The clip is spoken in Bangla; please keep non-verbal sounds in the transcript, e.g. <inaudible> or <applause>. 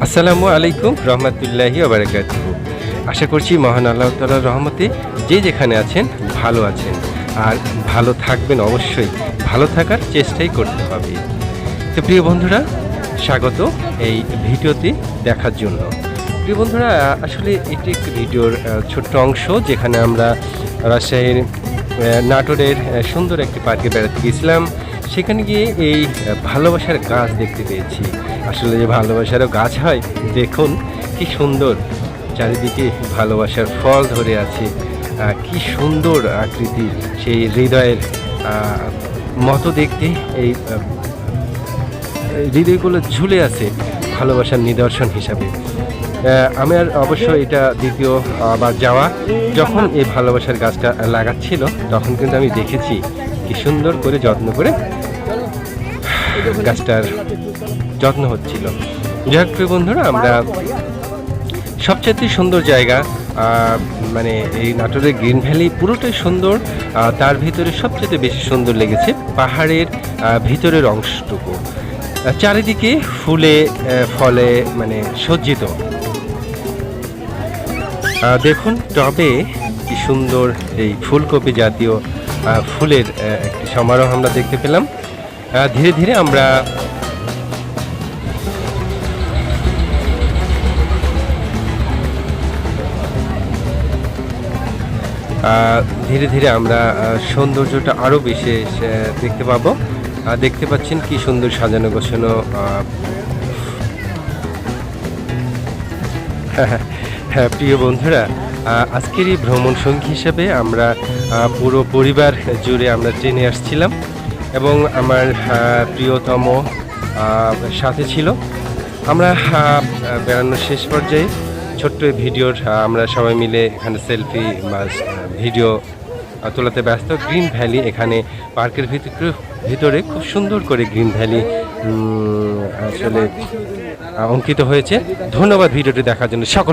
আসসালামু আলাইকুম রহমতুল্লাহি আশা করছি মহান আল্লাহ তালার রহমতে যে যেখানে আছেন ভালো আছেন। আর ভালো থাকবেন অবশ্যই। ভালো থাকার চেষ্টাই করতে হবে। তো প্রিয় বন্ধুরা, স্বাগত এই ভিডিওতে দেখার জন্য। প্রিয় বন্ধুরা, আসলে এটি একটি ভিডিওর ছোট্ট অংশ যেখানে আমরা রাজশাহীর নাটোরের সুন্দর একটি পার্কে বেড়াতে গিয়েছিলাম। সেখানে গিয়ে এই ভালোবাসার গাছ দেখতে পেয়েছি। আসলে যে ভালোবাসারও গাছ হয়, দেখুন কি সুন্দর। চারিদিকে ভালোবাসার ফল ধরে আছে। কি সুন্দর আকৃতি সেই হৃদয়ের মতো দেখতে এই হৃদয়গুলো ঝুলে আছে ভালোবাসার নিদর্শন হিসাবে। আমার অবশ্য এটা দ্বিতীয় আবার যাওয়া, যখন এই ভালোবাসার গাছটা লাগাচ্ছিল, তখন কিন্তু আমি দেখেছি কি সুন্দর করে যত্ন করে গাছটার যত্ন হচ্ছিল। যাই হোক বন্ধুরা, আমরা সবচেয়ে সুন্দর জায়গা মানে এই নাটোরের গ্রিন ভ্যালি পুরোটাই সুন্দর তার ভিতরে সবচেয়ে বেশি সুন্দর লেগেছে পাহাড়ের ভিতরের অংশটুকু। চারিদিকে ফুলে ফলে মানে সজ্জিত। দেখুন, টবে কি সুন্দর এই ফুলকপি জাতীয় ফুলের একটি সমারোহ আমরা দেখতে পেলাম। ধীরে ধীরে আমরা ধীরে ধীরে আমরা সৌন্দর্যটা আরও বিশেষ দেখতে পাবো। দেখতে পাচ্ছেন কি সুন্দর সাজানো গোছানো <laughs> হ্যাঁ প্রিয় বন্ধুরা আজকের এই ভ্রমণ সঙ্গী হিসেবে আমরা পুরো পরিবার জুড়ে আমরা ট্রেনে আসছিলাম। এবং আমার প্রিয়তম সাথে ছিল। আমরা বেড়ানোর শেষ পর্যায়ে ছোট্ট ভিডিওর আমরা সবাই মিলে এখানে সেলফি বা ভিডিও তোলাতে ব্যস্ত। গ্রিন ভ্যালি এখানে পার্কের ভিতরে ভিতরে খুব সুন্দর করে গ্রিন ভ্যালি আসলে অঙ্কিত হয়েছে। ধন্যবাদ ভিডিওটি দেখার জন্য সকল